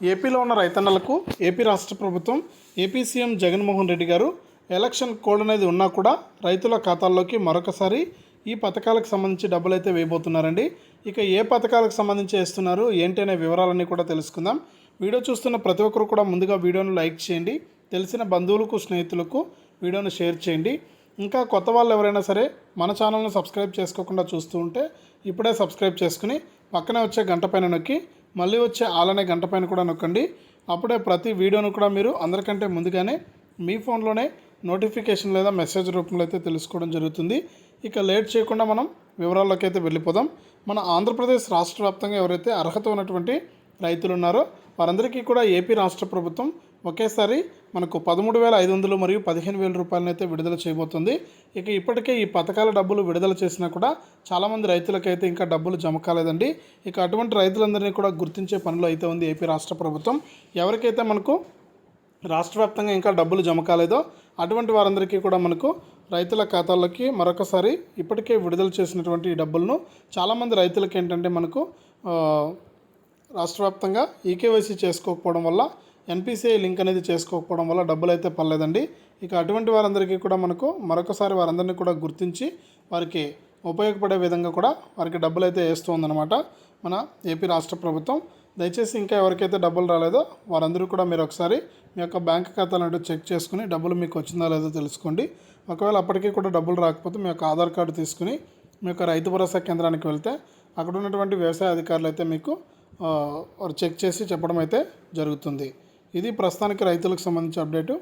ఏపీలో ఉన్న రైతన్నలకు ఏపీ రాష్ట్ర ప్రభుత్వం ఏపీ సీఎం జగన్మోహన్ రెడ్డి గారు ఎలక్షన్ కోడ్ అనేది ఉన్నా కూడా రైతుల ఖాతాల్లోకి మరొకసారి ఈ పథకాలకు సంబంధించి డబ్బులు అయితే వేయబోతున్నారండి. ఇక ఏ పథకాలకు సంబంధించి వేస్తున్నారు ఏంటి అనే వివరాలన్నీ కూడా తెలుసుకుందాం. వీడియో చూస్తున్న ప్రతి ఒక్కరు కూడా ముందుగా వీడియోను లైక్ చేయండి. తెలిసిన బంధువులకు స్నేహితులకు వీడియోను షేర్ చేయండి. ఇంకా కొత్త వాళ్ళు ఎవరైనా సరే మన ఛానల్ను సబ్స్క్రైబ్ చేసుకోకుండా చూస్తూ ఉంటే ఇప్పుడే సబ్స్క్రైబ్ చేసుకుని పక్కనే వచ్చే గంట పైన నొక్కి మళ్ళీ వచ్చే ఆలనే గంట పైన కూడా నొక్కండి. అప్పుడే ప్రతి వీడియోను కూడా మీరు అందరికంటే ముందుగానే మీ ఫోన్లోనే నోటిఫికేషన్ లేదా మెసేజ్ రూపంలో అయితే తెలుసుకోవడం జరుగుతుంది. ఇక లేట్ చేయకుండా మనం వివరాల్లోకి అయితే వెళ్ళిపోదాం. మన ఆంధ్రప్రదేశ్ రాష్ట్ర వ్యాప్తంగా ఎవరైతే అర్హత ఉన్నటువంటి రైతులు ఉన్నారో వారందరికీ కూడా ఏపీ రాష్ట్ర ప్రభుత్వం ఒకేసారి మనకు పదమూడు వేల ఐదు వందలు మరియు పదిహేను వేల రూపాయలను అయితే విడుదల చేయబోతుంది. ఇక ఇప్పటికే ఈ పథకాల డబ్బులు విడుదల చేసినా కూడా చాలామంది రైతులకైతే ఇంకా డబ్బులు జమ కాలేదండి. ఇక అటువంటి రైతులందరినీ కూడా గుర్తించే పనులు అయితే ఉంది ఏపీ రాష్ట్ర ప్రభుత్వం. ఎవరికైతే మనకు రాష్ట్ర వ్యాప్తంగా ఇంకా డబ్బులు జమ కాలేదో అటువంటి వారందరికీ కూడా మనకు రైతుల ఖాతాల్లోకి మరొకసారి ఇప్పటికే విడుదల చేసినటువంటి ఈ డబ్బులను చాలామంది రైతులకి ఏంటంటే మనకు రాష్ట్ర వ్యాప్తంగా ఈకేవైసీ చేసుకోకపోవడం వల్ల ఎన్పిసిఐ లింక్ అనేది చేసుకోకపోవడం వల్ల డబ్బులు అయితే పర్లేదండి ఇక అటువంటి వారందరికీ కూడా మనకు మరొకసారి వారందరినీ కూడా గుర్తించి వారికి ఉపయోగపడే విధంగా కూడా వారికి డబ్బులు అయితే వేస్తుందన్నమాట మన ఏపీ రాష్ట్ర ప్రభుత్వం. దయచేసి ఇంకా ఎవరికైతే డబ్బులు రాలేదో వారందరూ కూడా మీరు ఒకసారి మీ యొక్క బ్యాంక్ ఖాతాలను చెక్ చేసుకుని డబ్బులు మీకు వచ్చిందా లేదో తెలుసుకోండి. ఒకవేళ అప్పటికీ కూడా డబ్బులు రాకపోతే మీ యొక్క ఆధార్ కార్డు తీసుకుని మీ యొక్క రైతు భరోసా కేంద్రానికి వెళ్తే అక్కడ ఉన్నటువంటి వ్యవసాయ అధికారులు అయితే మీకు వారు చెక్ చేసి చెప్పడం అయితే జరుగుతుంది. ఇది ప్రస్తుతానికి రైతులకు సంబంధించి అప్డేటు.